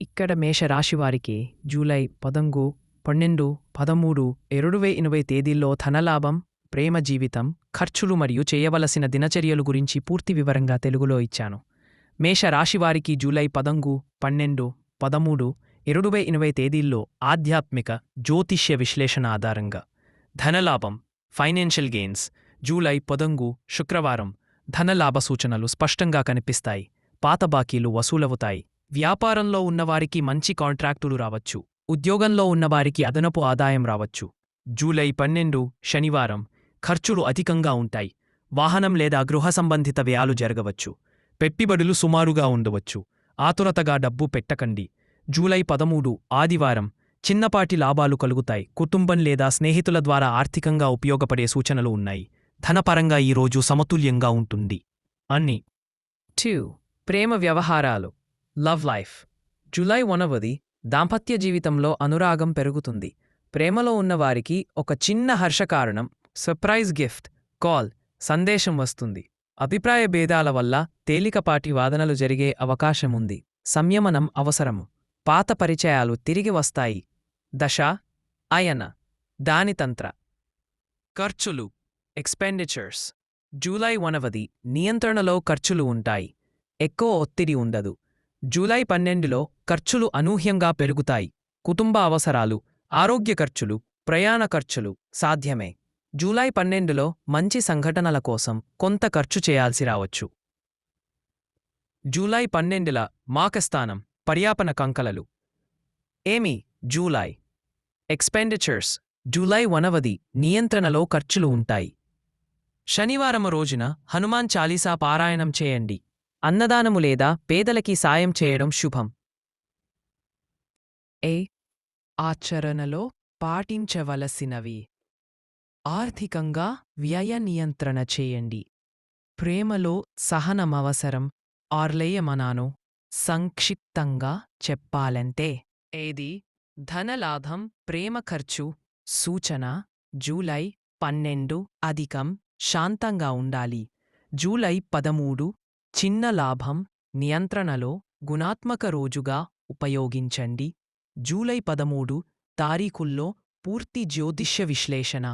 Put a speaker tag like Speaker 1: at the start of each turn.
Speaker 1: ఇక్కడ మేషరాశివారికి జూలై పదంగు పన్నెండు పదమూడు ఎరుడువే ఎనభై తేదీల్లో ధనలాభం ప్రేమ జీవితం ఖర్చులు మరియు చేయవలసిన దినచర్యలు గురించి పూర్తి వివరంగా తెలుగులో ఇచ్చాను. మేషరాశివారికి జూలై పదంగు పన్నెండు పదమూడు ఎరుడువై ఎనభై తేదీల్లో ఆధ్యాత్మిక జ్యోతిష్య విశ్లేషణ ఆధారంగా. ధనలాభం ఫైనాన్షియల్ గెయిన్స్ జూలై పదంగు శుక్రవారం ధనలాభ సూచనలు స్పష్టంగా కనిపిస్తాయి. పాత బాకీలు వసూలవుతాయి. వ్యాపారంలో ఉన్నవారికి మంచి కాంట్రాక్టులు రావచ్చు. ఉద్యోగంలో ఉన్నవారికి అదనపు ఆదాయం రావచ్చు. జూలై పన్నెండు శనివారం ఖర్చులు అధికంగా ఉంటాయి. వాహనం లేదా గృహ సంబంధిత వ్యయాలు జరగవచ్చు. పెట్టుబడులు సుమారుగా ఉండవచ్చు. ఆతురతగా డబ్బు పెట్టకండి. జూలై పదమూడు ఆదివారం చిన్నపాటి లాభాలు కలుగుతాయి. కుటుంబం లేదా స్నేహితుల ద్వారా ఆర్థికంగా ఉపయోగపడే సూచనలు ఉన్నాయి. ధనపరంగా ఈ రోజు సమతుల్యంగా ఉంటుంది. అన్ని. టూ ప్రేమ వ్యవహారాలు. Love life. జూలై వనవది దాంపత్య జీవితంలో అనురాగం పెరుగుతుంది. ప్రేమలో ఉన్నవారికి ఒక చిన్న హర్షకారణం సర్ప్రైజ్ గిఫ్ట్ కాల్ సందేశం వస్తుంది. అభిప్రాయ భేదాల వల్ల తేలికపాటి వాదనలు జరిగే అవకాశముంది. సంయమనం అవసరము. పాత పరిచయాలు తిరిగి వస్తాయి. దశ అయన దానితంత్ర ఖర్చులు ఎక్స్పెండిచర్స్. జూలై వనవది నియంత్రణలో ఖర్చులు ఉంటాయి. ఎక్కువ ఒత్తిడి ఉండదు. జూలై పన్నెండులో ఖర్చులు అనూహ్యంగా పెరుగుతాయి. కుటుంబ అవసరాలు ఆరోగ్య ఖర్చులు ప్రయాణ ఖర్చులు సాధ్యమే. జూలై పన్నెండులో మంచి సంఘటనల కోసం కొంత ఖర్చు చేయాల్సి రావచ్చు. జూలై పన్నెండుల మాకస్థానం పర్యాపన కంకలలు. ఏమి? జూలై. ఎక్స్పెండిచర్స్. జూలై వనవది నియంత్రణలో ఖర్చులు ఉంటాయి. శనివారం రోజున హనుమాన్ చాలీసా పారాయణం చేయండి. అన్నదానము లేదా పేదలకి సాయం చేయడం శుభం. ఏ ఆచరణలో పాటించవలసినవి? ఆర్థికంగా వ్యయ నియంత్రణ చేయండి. ప్రేమలో సహనమవసరం ఆర్లేయమనాను. సంక్షిప్తంగా చెప్పాలంటే ఏది? ధనలాభం ప్రేమ ఖర్చు సూచన జూలై పన్నెండు అధికం శాంతంగా ఉండాలి. జూలై పదమూడు చిన్న లాభం నియంత్రణలో గుణాత్మక రోజుగా ఉపయోగించండి. జూలై పదమూడు తారీఖుల్లో పూర్తి జ్యోతిష్య విశ్లేషణ.